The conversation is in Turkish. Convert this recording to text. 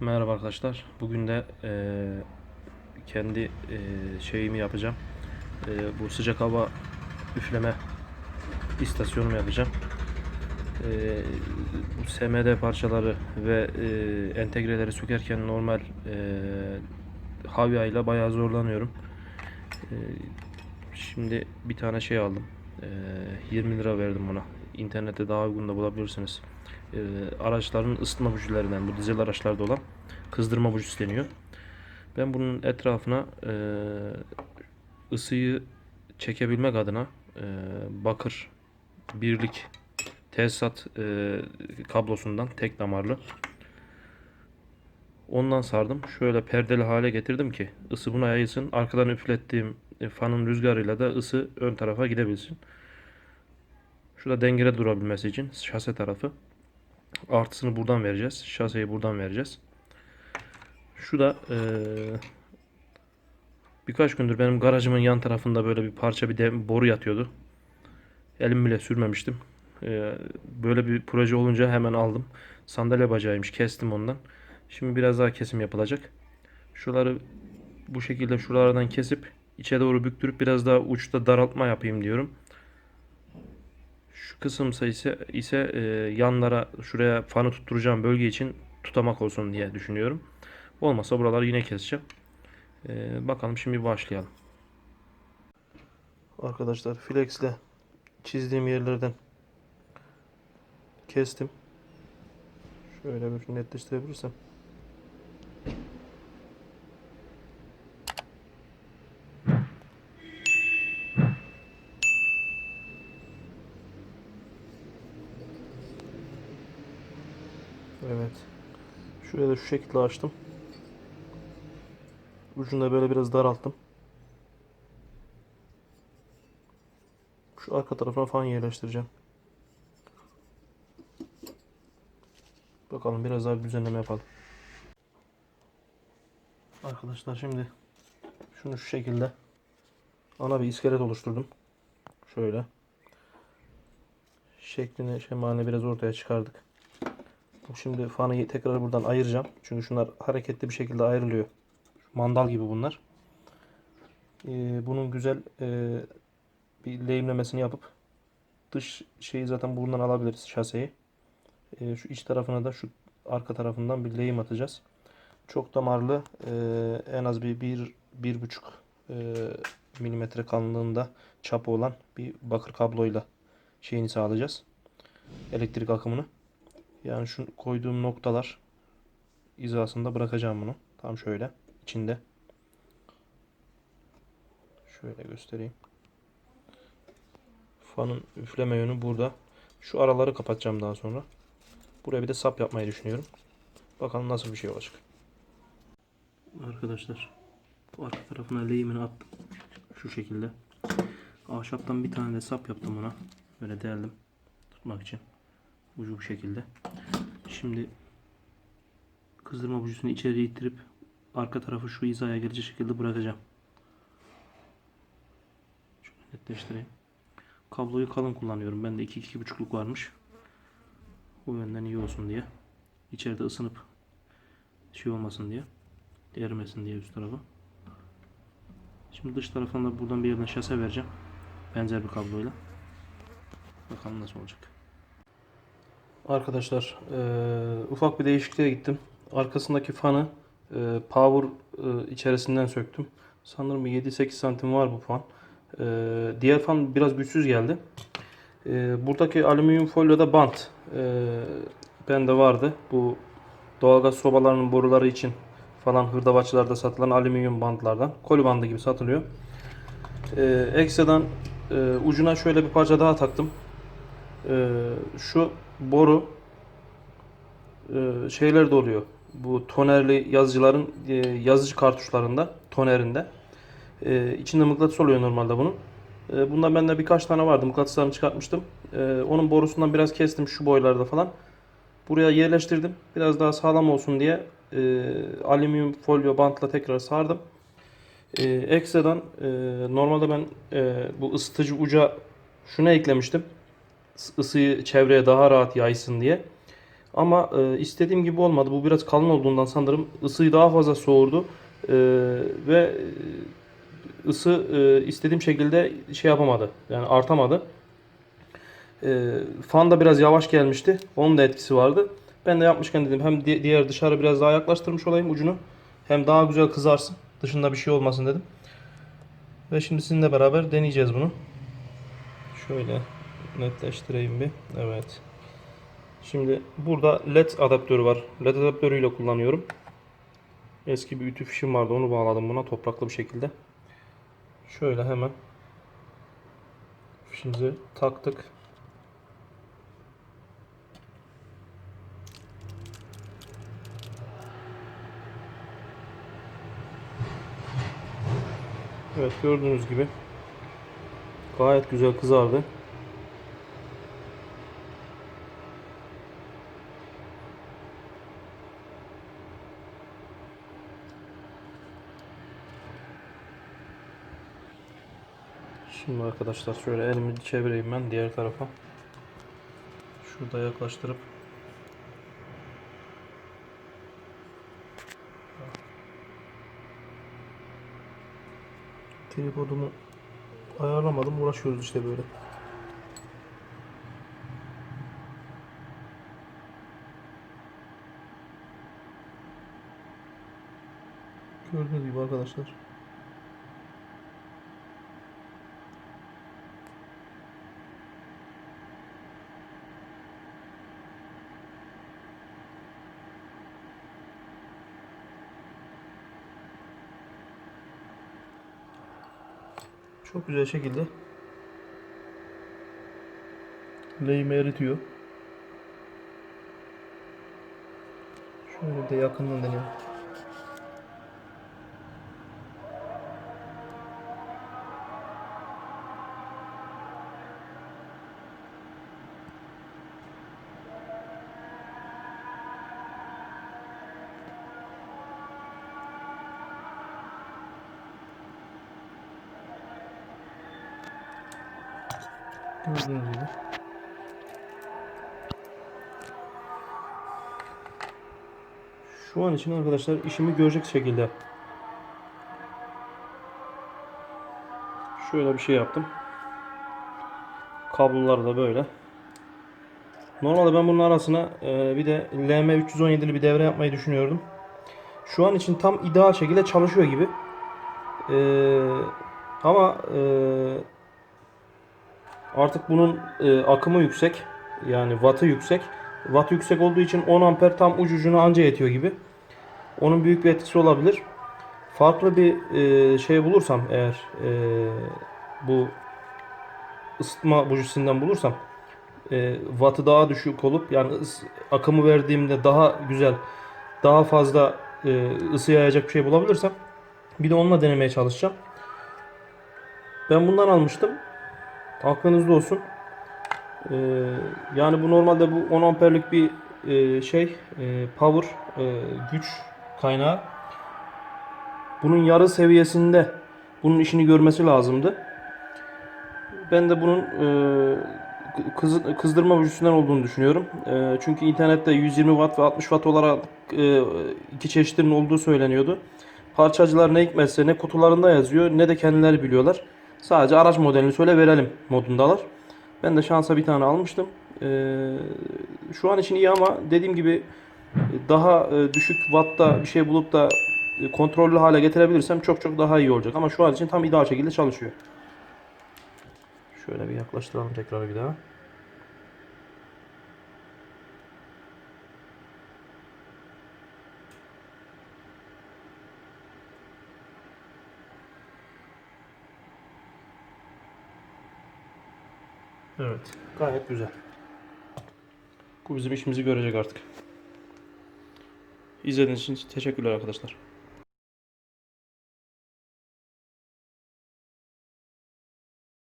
Merhaba arkadaşlar. Bugün de eee, kendi eee, şeyimi yapacağım. Eee, bu sıcak hava üfleme istasyonumu yapacağım. Bu SMD parçaları ve eee, entegreleri sökerken normal eee Havya ile bayağı zorlanıyorum. Eee, şimdi bir tane şey aldım. Eee, 20 lira verdim buna. İnternette daha uygun da bulabilirsiniz. Eee, araçların ısıtma bujilerinden bu dizel araçlarda olan kızdırma bujisi deniyor. Ben bunun etrafına eee, ısıyı çekebilmek adına eee, bakır birlik tesisat eee, kablosundan tek damarlı ondan sardım. Şöyle perdeli hale getirdim ki ısı buna yayılsın. Arkadan üflettiğim e, fanın rüzgarıyla da ısı ön tarafa gidebilsin. Şurada dengede durabilmesi için şase tarafı. Artısını buradan vereceğiz. Şaseyi buradan vereceğiz. Şu da eee, birkaç gündür benim garajımın yan tarafında böyle bir parça bir de boru yatıyordu. Elim bile sürmemiştim. Eee, böyle bir proje olunca hemen aldım. Sandalye bacağıymış. Kestim ondan. Şimdi biraz daha kesim yapılacak. Şuraları bu şekilde şuralardan kesip içe doğru büktürüp biraz daha uçta daraltma yapayım diyorum. Şu kısımsa ise ise e, yanlara şuraya fanı tutturacağım bölge için tutamak olsun diye düşünüyorum. Olmasa buraları yine keseceğim. E, bakalım şimdi başlayalım. Arkadaşlar flex ile çizdiğim yerlerden kestim. Şöyle bir netleştirebilirsem. Evet. Şuraya da şu şekilde açtım. Ucunu da böyle biraz daralttım. Şu arka tarafına fan yerleştireceğim. Bakalım biraz daha bir düzenleme yapalım. Arkadaşlar şimdi şunu şu şekilde ana bir iskelet oluşturdum. Şöyle. Şeklini şemalini biraz ortaya çıkardık. Şimdi fanı tekrar buradan ayıracağım. Çünkü şunlar hareketli bir şekilde ayrılıyor. Mandal gibi bunlar. Ee, bunun güzel e, bir lehimlemesini yapıp dış şeyi zaten buradan alabiliriz şaseyi. Ee, şu iç tarafına da şu arka tarafından bir lehim atacağız. Çok damarlı e, en az bir bir, bir buçuk e, milimetre kalınlığında çapı olan bir bakır kabloyla şeyini sağlayacağız. Elektrik akımını. Yani şu koyduğum noktalar hizasında bırakacağım bunu. Tam şöyle içinde. Şöyle göstereyim. Fanın üfleme yönü burada. Şu araları kapatacağım daha sonra. Buraya bir de sap yapmayı düşünüyorum. Bakalım nasıl bir şey olacak. Arkadaşlar bu arka tarafına lehimini attım. Şu şekilde. Ahşaptan bir tane de sap yaptım buna. Böyle deldim. Tutmak için. Ucu bu şekilde. Şimdi kızdırma bujusunu içeri ittirip arka tarafı şu hizaya gelecek şekilde bırakacağım. Şöyle netleştireyim. Kabloyu kalın kullanıyorum. Bende 2-2,5'luk varmış. Bu yönden iyi olsun diye. İçeride ısınıp şey olmasın diye. Erimesin diye üst tarafı. Şimdi dış tarafına da buradan bir yerden şase vereceğim. Benzer bir kabloyla. Bakalım nasıl olacak. Arkadaşlar eee, ufak bir değişikliğe gittim. Arkasındaki fanı eee, power eee, içerisinden söktüm. Sanırım bir 7-8 santim var bu fan. Eee, diğer fan biraz güçsüz geldi. Eee, buradaki alüminyum folyoda bant eee bende vardı. Bu doğalgaz sobalarının boruları için falan hırdavatçılarda satılan alüminyum bantlardan. Koli bandı gibi satılıyor. Eee ekstradan eee, ucuna şöyle bir parça daha taktım. Eee, şu boru eee, şeyler de oluyor. Bu tonerli yazıcıların eee, yazıcı kartuşlarında, tonerinde. Eee içinde mıknatıs oluyor normalde bunun. Bundan bende birkaç tane vardı. Mıknatıslarını çıkartmıştım. Onun borusundan biraz kestim şu boylarda falan. Buraya yerleştirdim. Biraz daha sağlam olsun diye alüminyum folyo bantla tekrar sardım. Eee ekstradan normalde ben bu ısıtıcı uca şuna eklemiştim ısıyı çevreye daha rahat yaysın diye. Ama e, istediğim gibi olmadı. Bu biraz kalın olduğundan sanırım ısıyı daha fazla soğurdu. E, ve e, ısı e, istediğim şekilde şey yapamadı. Yani artamadı. E, fan da biraz yavaş gelmişti. Onun da etkisi vardı. Ben de yapmışken dedim hem di- diğer dışarı biraz daha yaklaştırmış olayım ucunu. Hem daha güzel kızarsın. Dışında bir şey olmasın dedim. Ve şimdi sizinle beraber deneyeceğiz bunu. Şöyle netleştireyim bir. Evet. Şimdi burada led adaptörü var. Led adaptörüyle kullanıyorum. Eski bir ütü fişim vardı. Onu bağladım buna topraklı bir şekilde. Şöyle hemen fişimizi taktık. Evet gördüğünüz gibi gayet güzel kızardı. Şimdi arkadaşlar şöyle elimi çevireyim ben diğer tarafa. Şurada yaklaştırıp tripodumu ayarlamadım. Uğraşıyoruz işte böyle. Gördüğünüz gibi arkadaşlar. Çok güzel şekilde lehimi eritiyor. Şöyle de yakından deneyelim. Gördüğünüz gibi. Şu an için arkadaşlar işimi görecek şekilde şöyle bir şey yaptım. Kablolar da böyle. Normalde ben bunun arasına e, bir de LM317'li bir devre yapmayı düşünüyordum. Şu an için tam ideal şekilde çalışıyor gibi. E, ama e, Artık bunun e, akımı yüksek. Yani wattı yüksek. Watt yüksek olduğu için 10 amper tam ucu ucuna anca yetiyor gibi. Onun büyük bir etkisi olabilir. Farklı bir e, şey bulursam eğer e, bu ısıtma bujisinden bulursam e, wattı daha düşük olup yani akımı verdiğimde daha güzel daha fazla e, ısı yayacak bir şey bulabilirsem bir de onunla denemeye çalışacağım. Ben bundan almıştım. Aklınızda olsun. Ee, yani bu normalde bu 10 amperlik bir e, şey e, power e, güç kaynağı. Bunun yarı seviyesinde bunun işini görmesi lazımdı. Ben de bunun e, kız, kızdırma gücüsünden olduğunu düşünüyorum. E, çünkü internette 120 watt ve 60 watt olarak e, iki çeşitinin olduğu söyleniyordu. Parçacılar ne hikmetse ne kutularında yazıyor ne de kendileri biliyorlar. Sadece araç modelini söyle verelim modundalar. Ben de şansa bir tane almıştım. Ee, şu an için iyi ama dediğim gibi daha e, düşük wattta bir şey bulup da e, kontrollü hale getirebilirsem çok çok daha iyi olacak. Ama şu an için tam ideal şekilde çalışıyor. Şöyle bir yaklaştıralım tekrar bir daha. Evet. Gayet güzel. Bu bizim işimizi görecek artık. İzlediğiniz için teşekkürler arkadaşlar.